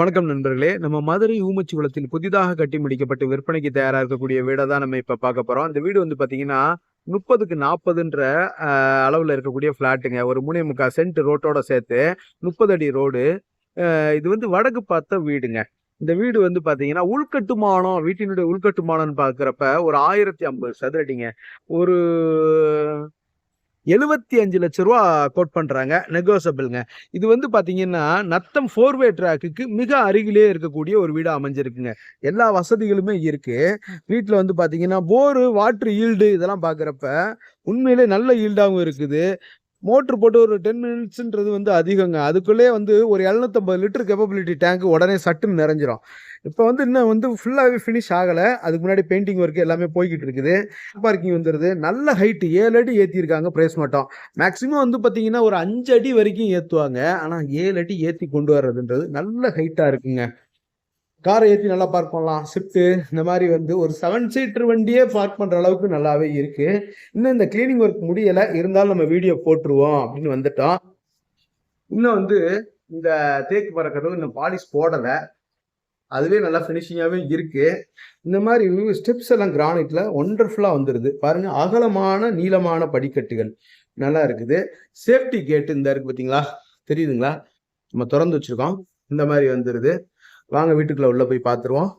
வணக்கம் நண்பர்களே. நம்ம மதுரை ஊமச்சி குளத்தில் புதிதாக கட்டி முடிக்கப்பட்டு விற்பனைக்கு தயாராக இருக்கக்கூடிய வீடை தான் நம்ம இப்ப பார்க்க போறோம். அந்த வீடு வந்து பாத்தீங்கன்னா முப்பதுக்கு நாற்பதுன்ற அளவுல இருக்கக்கூடிய ஃப்ளாட்டுங்க. ஒரு மூணே முக்கால் சென்ட் ரோட்டோட சேர்த்து முப்பது அடி ரோடு. இது வந்து வடக்கு பார்த்த வீடுங்க. இந்த வீடு வந்து பாத்தீங்கன்னா உள்கட்டுமானம் வீட்டினுடைய உள்கட்டுமானம்னு பார்க்குறப்ப ஒரு ஆயிரத்தி ஐம்பது சதுரடிங்க. ஒரு எழுபத்தி அஞ்சு லட்ச ரூபா கோட் பண்ணுறாங்க நெகோசபிள்ங்க இது வந்து பார்த்தீங்கன்னா நத்தம் ஃபோர்வே ட்ராக்குக்கு மிக அருகிலே இருக்கக்கூடிய ஒரு வீடாக அமைஞ்சிருக்குங்க. எல்லா வசதிகளுமே இருக்குது வீட்டில் வந்து பார்த்தீங்கன்னா போரு வாட்ரு ஈல்டு இதெல்லாம் பார்க்குறப்ப உண்மையிலே நல்ல ஈல்டாகவும் இருக்குது. மோட்ரு போட்டு ஒரு டென் மினிட்ஸுன்றது வந்து அதிகங்க. அதுக்குள்ளே வந்து ஒரு எழுநூத்தம்பது லிட்டர் கேப்பபிலிட்டி டேங்க் உடனே சட்டுன்னு நிறைஞ்சிரும். இப்போ வந்து இன்னும் வந்து ஃபுல்லாகவே ஃபினிஷ் ஆகலை. அதுக்கு முன்னாடி பெயிண்டிங் ஒர்க் எல்லாமே போய்கிட்டு இருக்குது. பார்க்கிங் வந்துடுது நல்ல ஹைட்டு ஏழு அடி ஏற்றிருக்காங்க ப்ரைஸ் மட்டும். மேக்ஸிமம் வந்து பார்த்தீங்கன்னா ஒரு அஞ்சு அடி வரைக்கும் ஏற்றுவாங்க ஆனால் ஏழு அடி ஏற்றி கொண்டு வர்றதுன்றது நல்ல ஹைட்டாக இருக்குங்க. காரை ஏற்றி நல்லா பார்க் பண்ணலாம். ஸ்விஃப்ட்டு இந்த மாதிரி வந்து ஒரு செவன் சீட்டர் வண்டியே பார்க் பண்ணுற அளவுக்கு நல்லாவே இருக்குது இன்னும் இந்த கிளீனிங் ஒர்க் முடியலை. இருந்தாலும் நம்ம வீடியோ போட்டுருவோம் அப்படின்னு வந்துட்டோம் இன்னும் வந்து இந்த தேக்கு பறக்கிறது இன்னும் பாலிஷ் போடலை. அதுவே நல்லா ஃபினிஷிங்காகவே இருக்குது இந்த மாதிரி ஸ்டெப்ஸ் எல்லாம் கிரானைட்டில் ஒண்டர்ஃபுல்லாக வந்துடுது பாருங்கள் அகலமான நீளமான படிக்கட்டுகள். நல்லா இருக்குது. சேஃப்டி கேட்டு இந்த இருக்குது பார்த்தீங்களா தெரியுதுங்களா? நம்ம திறந்து வச்சிருக்கோம். இந்த மாதிரி வந்துடுது வாங்க வீட்டுக்குள்ள உள்ள போய் பார்த்துருவோம்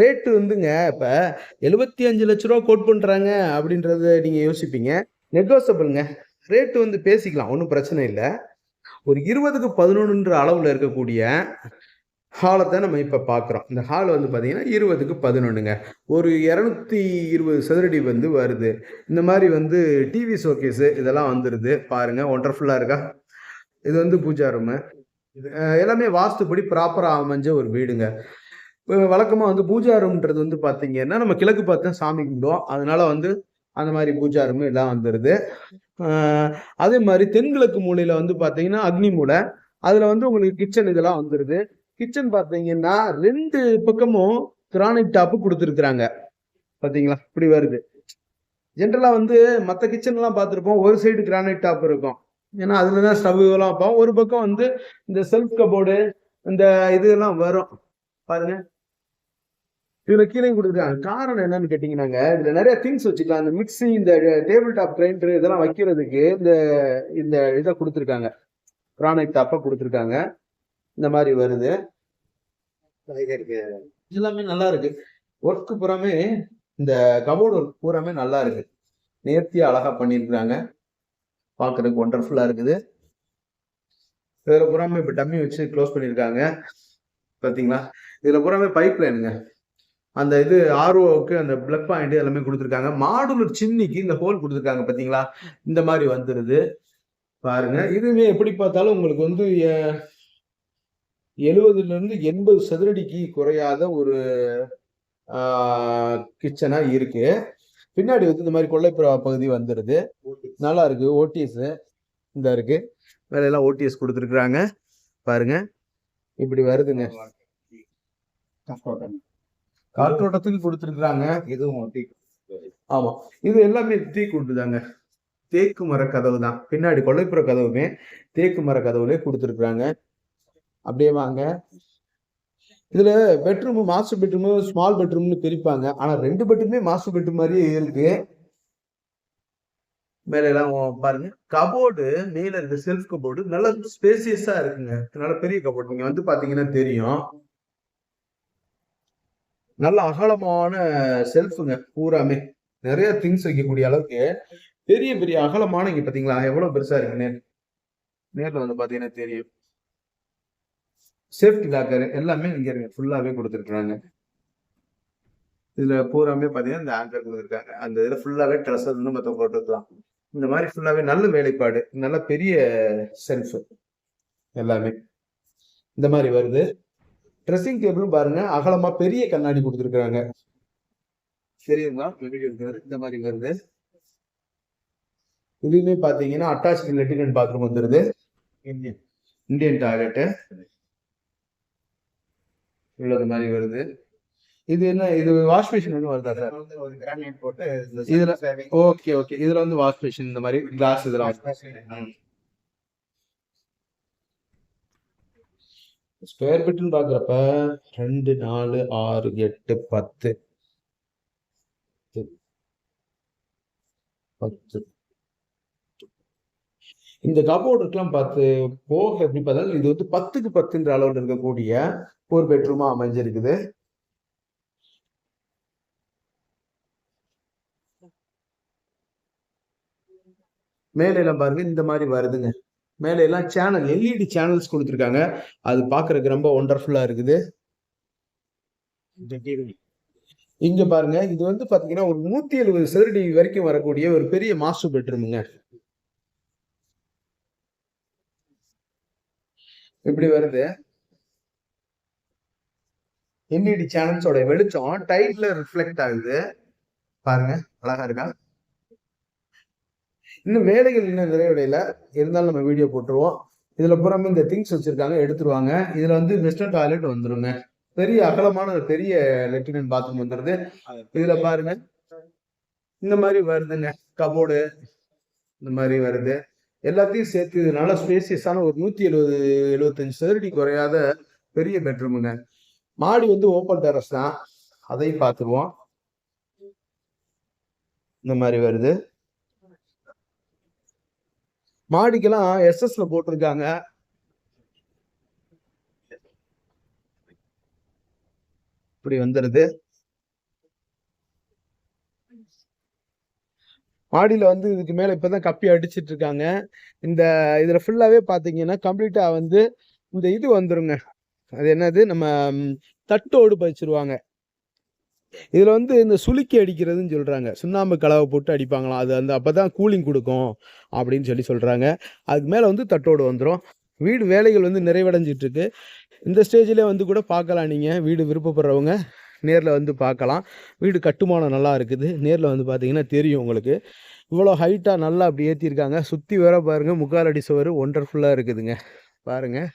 ரேட்டு வந்துங்க இப்போ எழுபத்தி அஞ்சு லட்ச ரூபா கோட் பண்ணுறாங்க அப்படின்றத நீங்கள் யோசிப்பீங்க. நெகோசபிள்ங்க ரேட்டு வந்து பேசிக்கலாம் ஒன்றும் பிரச்சனை இல்லை. ஒரு இருபதுக்கு பதினொன்றுன்ற அளவில் இருக்கக்கூடிய ஹாலை தான் நம்ம இப்போ பார்க்குறோம் இந்த ஹால் வந்து பார்த்தீங்கன்னா இருபதுக்கு பதினொன்றுங்க ஒரு இரநூத்தி இருபது சதுரடி வந்து வருது. இந்த மாதிரி வந்து டிவி ஷோகேஸு இதெல்லாம் வந்துடுது பாருங்கள் ஒண்டர்ஃபுல்லாக இருக்கா? இது வந்து பூஜா ரூமு எல்லாமே வாஸ்துப்படி ப்ராப்பராக அமைஞ்ச ஒரு வீடுங்க. வழக்கமாக வந்து பூஜா ரூம்ன்றது வந்து பார்த்தீங்கன்னா நம்ம கிழக்கு பார்த்து தான் சாமி கும்பிடுவோம். அதனால வந்து அந்த மாதிரி பூஜா ரூம் எல்லாம் வந்துடுது அதே மாதிரி தென்கிழக்கு மூலையில் வந்து பார்த்தீங்கன்னா அக்னி மூலை. அதில் வந்து உங்களுக்கு கிச்சன் இதெல்லாம் வந்துடுது கிச்சன் பார்த்தீங்கன்னா ரெண்டு பக்கமும் கிரானைட் டாப்பு கொடுத்துருக்குறாங்க. பார்த்தீங்களா இப்படி வருது. ஜென்ரலாக வந்து மற்ற கிச்சன்லாம் பார்த்துருப்போம் ஒரு சைடு கிரானைட் டாப் இருக்கும். ஏன்னா அதுல தான் ஸ்டவ் எல்லாம் வைப்போம் ஒரு பக்கம் வந்து இந்த செல்ஃப் கபோர்டு இந்த இதெல்லாம் வரும். பாருங்க. இதுல கீழே கொடுத்துருக்காங்க. காரணம் என்னன்னு கேட்டீங்கன்னாங்க இதுல நிறைய திங்ஸ் வச்சுக்கலாம். இந்த மிக்ஸி இந்த டேபிள் டாப் கிரைண்டர் இதெல்லாம் வைக்கிறதுக்கு இந்த இந்த இதை கொடுத்துருக்காங்க. கிரானைட் டாப்பா கொடுத்துருக்காங்க. இந்த மாதிரி வருது. எல்லாமே நல்லா இருக்கு. ஒர்க் பூராமே இந்த கபோர்டு ஒர்க் பூராமே நல்லா இருக்கு. நேர்த்தியா அழகா பண்ணியிருக்கிறாங்க. பார்க்கறதுக்கு ஒண்டர்ஃபுல்லாக இருக்குது. இதில் புறாமே இப்போ டம்மி வச்சு க்ளோஸ் பண்ணியிருக்காங்க பார்த்தீங்களா இதில் புறாமே பைப் லைனுங்க அந்த இது ஆர்ஓவுக்கு அந்த பிளக் பாயிண்ட் எல்லாமே கொடுத்துருக்காங்க. மாடுலர் சின்னிக்கு இந்த ஹோல் கொடுத்துருக்காங்க பார்த்தீங்களா இந்த மாதிரி வந்துடுது பாருங்க. இதுவுமே எப்படி பார்த்தாலும் உங்களுக்கு வந்து எழுபதுலேருந்து எண்பது சதுரடிக்கு குறையாத ஒரு கிச்சனாக இருக்கு. பின்னாடி வந்து இந்த மாதிரி கொள்ளைப்புற பகுதி வந்துடுது நல்லா இருக்கு ஓடிஎஸ் இந்த இருக்கு வேலையெல்லாம் ஓடிஎஸ் கொடுத்துருக்குறாங்க. பாருங்க. இப்படி வருதுங்க. காற்றோட்டத்துக்கு கொடுத்துருக்குறாங்க. இதுவும் ஆமா. இது எல்லாமே தீ தாங்க தேக்கு மர கதவு தான். பின்னாடி கொள்ளைப்புற கதவுமே தேக்கு மர கதவுலே கொடுத்துருக்குறாங்க. அப்படியே வாங்க. இதுல பெட்ரூம் மாஸ்டர் பெட்ரூம் ஸ்மால் பெட்ரூம்னு பிரிப்பாங்க. ஆனா ரெண்டு பெட்ரூமே மாஸ்டர் பெட்ரூம் மாதிரியே இருக்கு. மேல எல்லாம் பாருங்க. கபோர்டு மேல இருக்க செல்ஃப் கபோர்டு. நல்ல ஸ்பேசியஸா இருக்குங்க. நல்ல பெரிய கபோர்டு. நீங்க வந்து பாத்தீங்கன்னா தெரியும். நல்ல அகலமான செல்ஃபுங்க பூராமே. நிறைய திங்ஸ் வைக்கக்கூடிய அளவுக்கு பெரிய பெரிய அகலமான இங்க பாத்தீங்களா? எவ்வளவு பெருசா இருக்கு நேர் நேர்ல வந்து பாத்தீங்கன்னா தெரியும். சேஃப்டி லாக்கர் எல்லாமே இங்க இருக்கு. ஃபுல்லாவே கொடுத்துருக்குறாங்க. இதுல பூராமே பாத்தீங்கன்னா இந்த ஆங்கர் கொடுத்துருக்காங்க. அந்த இதுல ஃபுல்லாவே ட்ரெஸ் வந்து மொத்தம் போட்டுக்கலாம் இந்த மாதிரி ஃபுல்லாவே நல்ல வேலைப்பாடு நல்ல பெரிய செல்ஃப் எல்லாமே. இந்த மாதிரி வருது. ட்ரெஸ்ஸிங் டேபிளும் பாருங்க அகலமா பெரிய கண்ணாடி கொடுத்துருக்காங்க சரிங்களா இந்த மாதிரி வருது. இதுவுமே பாத்தீங்கன்னா அட்டாச் லெட்டினன் பாத்ரூம் வந்துருது. இந்தியன் இந்தியன் டாய்லெட்டு உள்ளது மாதிரி வருது. இது என்ன இது வாஷ் மிஷின் வந்து வருதா சார் போட்டு இதுல ஓகே ஓகே இதுல வந்து வாஷ் மிஷின் இந்த மாதிரி கிளாஸ் இதெல்லாம் ஸ்கொயர் ஃபீட்னு பார்க்குறப்ப ரெண்டு நாலு ஆறு எட்டு பத்து. பத்து. இந்த கபோர்டுக்கெல்லாம் பார்த்து போக எப்படி பார்த்தாலும் இது வந்து பத்துக்கு பத்துன்ற அளவில் இருக்கக்கூடிய ஒரு பெட்ரூமா அமைஞ்சிருக்குது. மேலெல்லாம் பாருங்க இந்த மாதிரி வருதுங்க. மேல எல்லாம் சேனல் எல்இடி சேனல்ஸ் கொடுத்துருக்காங்க. அது பாக்குறதுக்கு ரொம்ப ஒண்டர்ஃபுல்லா இருக்குது. இங்க பாருங்க இது வந்து பாத்தீங்கன்னா ஒரு நூத்தி எழுபது சதுரடி வரைக்கும் வரக்கூடிய ஒரு பெரிய மாஸ்டர் பெட்ரூமுங்க இப்படி வருது. எல்இடி சேனல்ஸோட வெளிச்சம் டைட்ல ரிஃப்ளெக்ட் ஆகுது. பாருங்க அழகா இருக்கா? இன்னும் வேலைகள் இன்னும் நிறைவடையில. இருந்தாலும் நம்ம வீடியோ போட்டுருவோம். இதுல புறமே இந்த திங்ஸ் வச்சிருக்காங்க எடுத்துருவாங்க. இதுல வந்து வெஸ்டர்ன் டாய்லெட் வந்துருங்க. பெரிய அகலமான ஒரு பெரிய லெட்டினன் பாத்ரூம் வந்துருது. இதுல பாருங்க. இந்த மாதிரி வருதுங்க. கபோர்டு இந்த மாதிரி வருது. எல்லாத்தையும் சேர்த்து இது நல்ல ஸ்பேசியஸான ஒரு நூத்தி எழுபது எழுபத்தஞ்சு சதுரடி குறையாத பெரிய பெட்ரூமுங்க மாடி வந்து ஓப்பன் டெரஸ் தான். அதையும் பார்த்துருவோம். இந்த மாதிரி வருது. மாடிக்கெல்லாம் எஸ்எஸ்ல போட்டிருக்காங்க. இப்படி வந்துருது. மாடியில் வந்து இதுக்கு மேலே இப்போ தான் கப்பி அடிச்சிட்டு இருக்காங்க. இந்த இதில் ஃபுல்லாகவே பார்த்தீங்கன்னா கம்ப்ளீட்டாக வந்து இந்த இது வந்துருங்க. அது என்னது? நம்ம தட்டோடு பதிச்சிருவாங்க. இதில் வந்து இந்த சுளுக்கி அடிக்கிறதுன்னு சொல்கிறாங்க சுண்ணாம்பு கலவை போட்டு அடிப்பாங்களாம். அது வந்து அப்போ தான் கூலிங் கொடுக்கும் அப்படின்னு சொல்லி சொல்கிறாங்க அதுக்கு மேலே வந்து தட்டோடு வந்துடும் வீடு வேலைகள் வந்து நிறைவடைஞ்சிட்ருக்கு. இந்த ஸ்டேஜில் வந்து கூட பார்க்கலாம் நீங்கள் வீடு விருப்பப்படுறவங்க நேரில் வந்து பார்க்கலாம். வீடு கட்டுமானம் நல்லா இருக்குது. நேரில் வந்து பார்த்தீங்கன்னா தெரியும் உங்களுக்கு. இவ்வளோ ஹைட்டாக நல்லா அப்படி ஏற்றிருக்காங்க சுற்றி வர பாருங்கள் முக்கால் அடி சுவர் ஒண்டர்ஃபுல்லாக இருக்குதுங்க. பாருங்கள்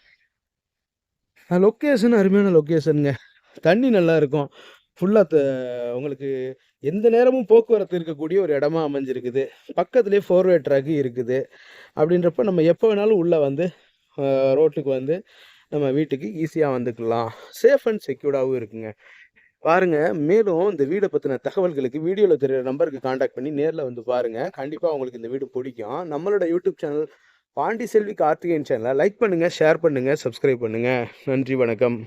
லொக்கேஷன் அருமையான லொக்கேஷனுங்க தண்ணி நல்லா இருக்கும். ஃபுல்லாக உங்களுக்கு எந்த நேரமும் போக்குவரத்து இருக்கக்கூடிய ஒரு இடமா அமைஞ்சிருக்குது. பக்கத்துலேயே ஃபோர்வே ட்ராக்கு இருக்குது. அப்படின்றப்ப நம்ம எப்போ வேணாலும் உள்ளே வந்து ரோட்டுக்கு வந்து நம்ம வீட்டுக்கு ஈஸியாக வந்துக்கலாம். சேஃப் அண்ட் செக்யூர்டாகவும் இருக்குங்க. பாருங்கள் மேலும் இந்த வீடை பற்றின தகவல்களுக்கு வீடியோவில் தெரிகிற நம்பருக்கு காண்டாக்ட் பண்ணி நேரில் வந்து பாருங்கள் கண்டிப்பாக உங்களுக்கு இந்த வீடு பிடிக்கும். நம்மளோட யூடியூப் சேனல் பாண்டி செல்வி கார்த்திகேயன் சேனலை லைக் பண்ணுங்கள் ஷேர் பண்ணுங்கள் சப்ஸ்கிரைப் பண்ணுங்கள் நன்றி வணக்கம்.